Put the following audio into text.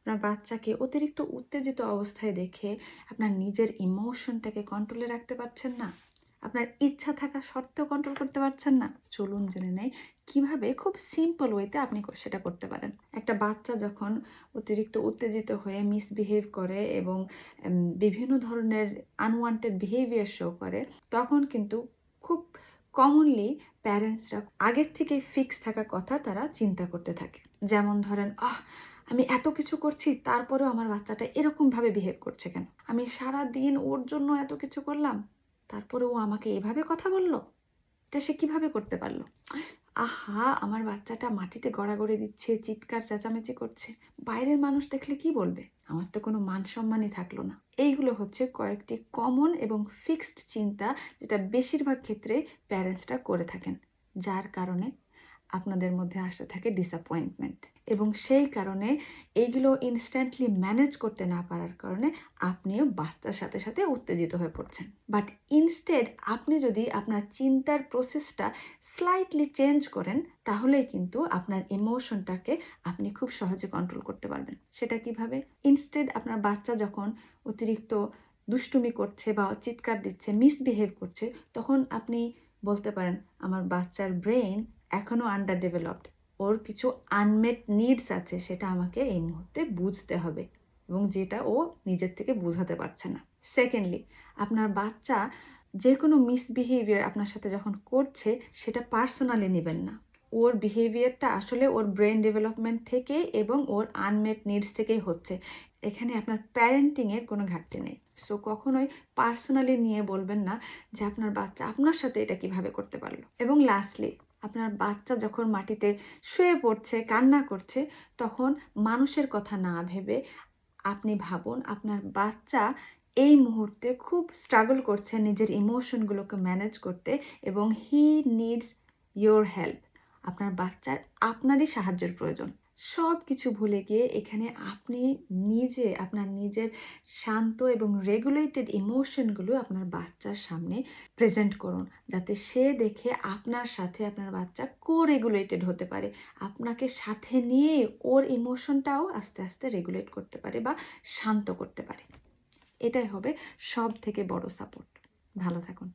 আপনার বাচ্চাকে অতিরিক্ত উত্তেজিত অবস্থায় দেখে আপনার নিজের ইমোশনটাকে কন্ট্রোলে রাখতে পারছেন না? আপনার ইচ্ছা থাকা সত্ত্বেও কন্ট্রোল করতে পারছেন না? চলুন জেনে নেই কীভাবে খুব সিম্পল ওয়েতে আপনি সেটা করতে পারেন। একটা বাচ্চা যখন অতিরিক্ত উত্তেজিত হয়ে মিসবিহেভ করে এবং বিভিন্ন ধরনের আনওয়ান্টেড বিহেভিয়ার শো করে, তখন কিন্তু খুব কমনলি প্যারেন্টসরা আগের থেকে ফিক্স থাকা কথা তারা চিন্তা করতে থাকে। যেমন ধরেন, আহ আমি এত কিছু করছি, তারপরেও আমার বাচ্চাটা এরকমভাবে বিহেভ করছে কেন? আমি সারা দিন ওর জন্য এত কিছু করলাম, তারপরে ও আমাকে এভাবে কথা বলল? এটা সে কীভাবে করতে পারল? আহা, আমার বাচ্চাটা মাটিতে গড়াগড়ি দিচ্ছে, চিৎকার, চেঁচামেচি করছে। বাইরের মানুষ দেখলে কি বলবে? আমার তো কোনো মান সম্মানই থাকল না। এইগুলো হচ্ছে কয়েকটি কমন এবং ফিক্সড চিন্তা যেটা বেশিরভাগ ক্ষেত্রে প্যারেন্টসরা করে থাকেন, যার কারণে আপনাদের মধ্যে আসতে থাকে ডিসঅ্যাপয়েন্টমেন্ট এবং সেই কারণে এইগুলো ইনস্ট্যান্টলি ম্যানেজ করতে না পারার কারণে আপনিও বাচ্চার সাথে সাথে উত্তেজিত হয়ে পড়ছেন। বাট ইনস্টেড আপনি যদি আপনার চিন্তার প্রসেসটা স্লাইটলি চেঞ্জ করেন, তাহলেই কিন্তু আপনার ইমোশনটাকে আপনি খুব সহজে কন্ট্রোল করতে পারবেন। সেটা কীভাবে? ইনস্টেড আপনার বাচ্চা যখন অতিরিক্ত দুষ্টুমি করছে বা চিৎকার দিচ্ছে মিসবিহেভ করছে, তখন আপনি বলতে পারেন, আমার বাচ্চার ব্রেন এখনও আন্ডার ডেভেলপড ওর কিছু আনমেট নিডস আছে সেটা আমাকে এই মুহূর্তে বুঝতে হবে এবং যেটা ও নিজের থেকে বোঝাতে পারছে না। সেকেন্ডলি আপনার বাচ্চা যে কোনো মিসবিহেভিয়ার আপনার সাথে যখন করছে, সেটা পার্সোনালি নেবেন না। ওর বিহেভিয়ারটা আসলে ওর ব্রেন ডেভেলপমেন্ট থেকে এবং ওর আনমেট নিডস থেকেই হচ্ছে। এখানে আপনার প্যারেন্টিংয়ের কোনো ঘাটতি নেই। সো কখনোই পার্সোনালি নিয়ে বলবেন না যে আপনার বাচ্চা আপনার সাথে এটা কীভাবে করতে পারল। এবং লাস্টলি আপনার বাচ্চা যখন মাটিতে শুয়ে পড়ছে, কান্না করছে, তখন মানুষের কথা না ভেবে আপনি ভাবুন, আপনার বাচ্চা এই মুহূর্তে খুব স্ট্রাগল করছে নিজের ইমোশনগুলোকে ম্যানেজ করতে এবং হি নিডস ইয়োর হেল্প আপনার বাচ্চার আপনারই সাহায্যের প্রয়োজন। সব কিছু ভুলে গিয়ে এখানে আপনি নিজে, আপনার নিজের শান্ত এবং রেগুলেটেড ইমোশনগুলো আপনার বাচ্চার সামনে প্রেজেন্ট করুন। যাতে সে দেখে আপনার সাথে আপনার বাচ্চা কো রেগুলেটেড হতে পারে। আপনাকে সাথে নিয়ে ওর ইমোশনটাও আস্তে আস্তে রেগুলেট করতে পারে বা শান্ত করতে পারে। এটাই হবে সব থেকে বড় সাপোর্ট ভালো থাকুন।